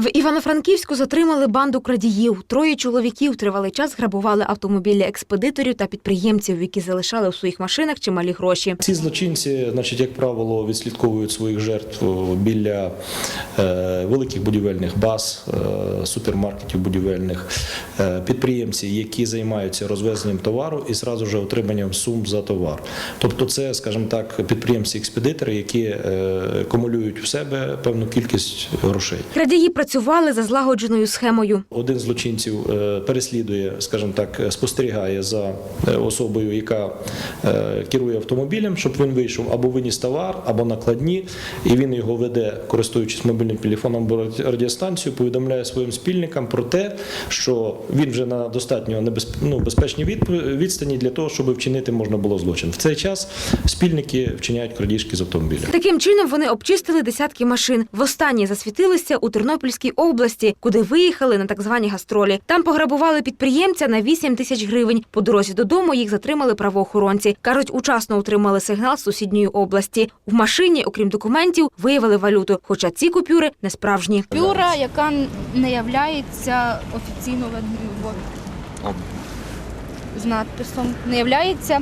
В Івано-Франківську затримали банду крадіїв. Троє чоловіків тривалий час грабували автомобілі експедиторів та підприємців, які залишали у своїх машинах чималі гроші. Ці злочинці, значить, як правило, відслідковують своїх жертв біля е, великих будівельних баз, е, супермаркетів будівельних, е, підприємці, які займаються розвезенням товару і зразу ж отриманням сум за товар. Тобто, це, скажімо так, підприємці-експедитори, які акумулюють в себе певну кількість грошей. Крадії працювали за злагодженою схемою. Один з злочинців е, переслідує, скажімо так, спостерігає за е, особою, яка е, керує автомобілем, щоб він вийшов або виніс товар, або накладні, і він його веде, користуючись мобільним телефоном або радіостанцією, повідомляє своїм спільникам про те, що він вже на достатньо небезп... ну, відстані для того, щоб вчинити можна було злочин. В цей час спільники вчиняють крадіжки з автомобіля. Таким чином вони обчистили десятки машин. Востаннє засвітилися у Тернопільській області, куди виїхали на так звані гастролі. Там пограбували підприємця на 8 тисяч гривень. По дорозі додому їх затримали правоохоронці. кажуть, учасно отримали сигнал з сусідньої області. В машині, окрім документів, виявили валюту. Хоча ці купюри не справжні. Купюра, яка не являється офіційно. З надписом, не являється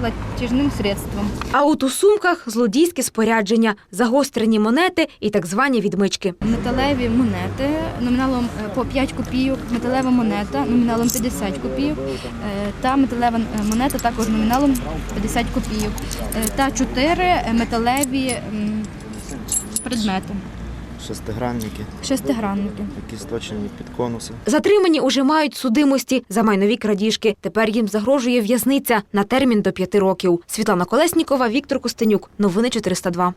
платіжним средством. А от у сумках злодійське спорядження, загострені монети і так звані відмички. Металеві монети номіналом е, по 5 копійок, металева монета номіналом 50 копійок е, та металева е, монета також номіналом 50 копійок та 4 металеві предмети, шестигранники, шестигранники. які сточені під конуси. Затримані уже мають судимості за майнові крадіжки. Тепер їм загрожує в'язниця на термін до п'яти років. Світлана Колеснікова, Віктор Костенюк. Новини 402.